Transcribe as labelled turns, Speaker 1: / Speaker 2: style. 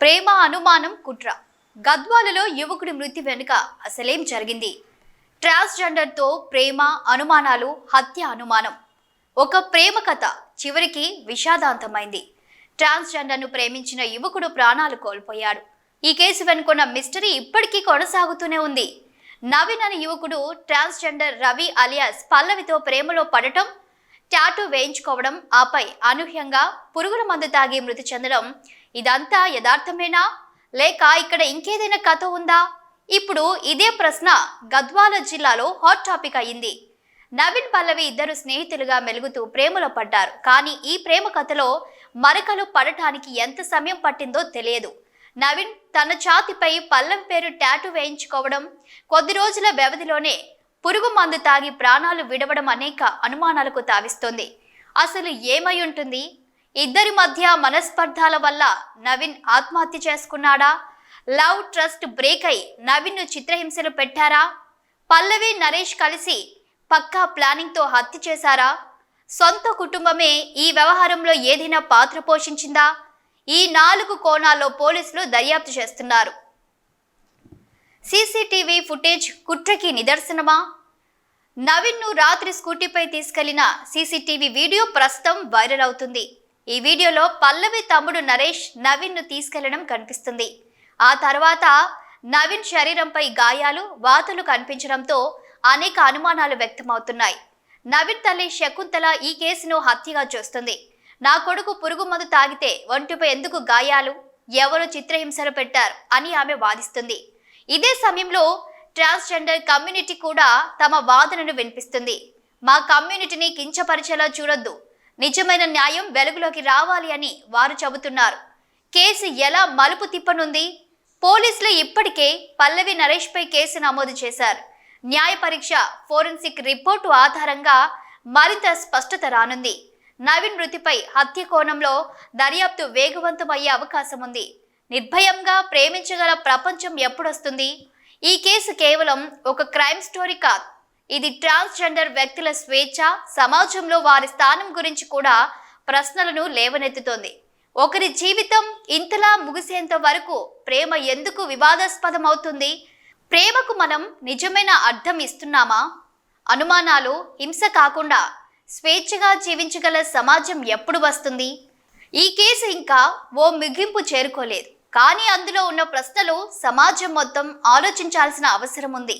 Speaker 1: ప్రేమ అనుమానం కుట్ర. గద్వాలలో యువకుడి మృతి వెనుక అసలేం జరిగింది? ట్రాన్స్జెండర్తో ప్రేమ అనుమానాలు హత్య అనుమానం. ఒక ప్రేమ కథ చివరికి విషాదాంతమైంది. ట్రాన్స్జెండర్ను ప్రేమించిన యువకుడు ప్రాణాలు కోల్పోయాడు. ఈ కేసు వెనుకొన్న మిస్టరీ ఇప్పటికీ కొనసాగుతూనే ఉంది. నవీన్ అనే యువకుడు ట్రాన్స్జెండర్ రవి అలియాస్ పల్లవితో ప్రేమలో పడటం టాటూ వేయించుకోవడం ఆపై అనూహ్యంగా పురుగుల మందు తాగి మృతి చెందడం ఇదంతా యథార్థమేనా? లేక ఇక్కడ ఇంకేదైనా కథ ఉందా? ఇప్పుడు ఇదే ప్రశ్న గద్వాల జిల్లాలో హాట్ టాపిక్ అయింది నవీన్ పల్లవి ఇద్దరు స్నేహితులుగా మెలుగుతూ ప్రేమలో పడ్డారు. కానీ ఈ ప్రేమ కథలో మరకలు పడటానికి ఎంత సమయం పట్టిందో తెలియదు. నవీన్ తన ఛాతిపై పల్లం పేరు టాటూ వేయించుకోవడం కొద్ది రోజుల వ్యవధిలోనే పురుగు మందు తాగి ప్రాణాలు విడవడం అనేక అనుమానాలకు తావిస్తోంది. అసలు ఏమై ఉంటుంది? ఇద్దరి మధ్య మనస్పర్ధాల వల్ల నవీన్ ఆత్మహత్య చేసుకున్నాడా? లవ్ ట్రస్ట్ బ్రేక్ అయి నవీన్ను చిత్రహింసలు పెట్టారా? పల్లవి నరేష్ కలిసి పక్కా ప్లానింగ్తో హత్య చేశారా? సొంత కుటుంబమే ఈ వ్యవహారంలో ఏదైనా పాత్ర పోషించిందా? ఈ నాలుగు కోణాల్లో పోలీసులు దర్యాప్తు చేస్తున్నారు. CCTV footage కుట్రకి నిదర్శనమా? నవీన్ను రాత్రి స్కూటీపై తీసుకెళ్ళిన సీసీటీవీ వీడియో ప్రస్తుతం వైరల్ అవుతుంది. ఈ వీడియోలో పల్లవి తమ్ముడు నరేష్ నవీన్ను తీసుకెళ్ళడం కనిపిస్తుంది. ఆ తర్వాత నవీన్ శరీరంపై గాయాలు వాతలు కనిపించడంతో అనేక అనుమానాలు వ్యక్తమవుతున్నాయి. నవీన్ తల్లి శకుంతల ఈ కేసును హత్యగా చూస్తుంది. నా కొడుకు పురుగు మందు తాగితే ఒంటిపై ఎందుకు గాయాలు? ఎవరు చిత్రహింసలు పెట్టారు? అని ఆమె వాదిస్తుంది. ఇదే సమయంలో ట్రాన్స్జెండర్ కమ్యూనిటీ కూడా తమ వాదనను వినిపిస్తుంది. మా కమ్యూనిటీని కించపరిచేలా చూడొద్దు. నిజమైన న్యాయం వెలుగులోకి రావాలి అని వారు చెబుతున్నారు. కేసు ఎలా మలుపు తిప్పనుంది? పోలీసులు ఇప్పటికే పల్లవి నరేష్పై కేసు నమోదు చేశారు. న్యాయ పరీక్ష ఫోరెన్సిక్ రిపోర్టు ఆధారంగా మరింత స్పష్టత రానుంది. నవీన్ మృతిపై హత్య కోణంలో దర్యాప్తు వేగవంతమయ్యే అవకాశం ఉంది. నిర్భయంగా ప్రేమించగల ప్రపంచం ఎప్పుడొస్తుంది? ఈ కేసు కేవలం ఒక క్రైమ్ స్టోరీ కాదు. ఇది ట్రాన్స్జెండర్ వ్యక్తుల స్వేచ్ఛ సమాజంలో వారి స్థానం గురించి కూడా ప్రశ్నలను లేవనెత్తుతోంది. ఒకరి జీవితం ఇంతలా ముగిసేంత వరకు ప్రేమ ఎందుకు వివాదాస్పదం అవుతుంది ప్రేమకు మనం నిజమైన అర్థం ఇస్తున్నామా? అనుమానాలు హింస కాకుండా స్వేచ్ఛగా జీవించగల సమాజం ఎప్పుడు వస్తుంది? ఈ కేసు ఇంకా ఓ ముగింపు చేరుకోలేదు. కానీ అందులో ఉన్న ప్రశ్నలు సమాజం మొత్తం ఆలోచించాల్సిన అవసరం ఉంది.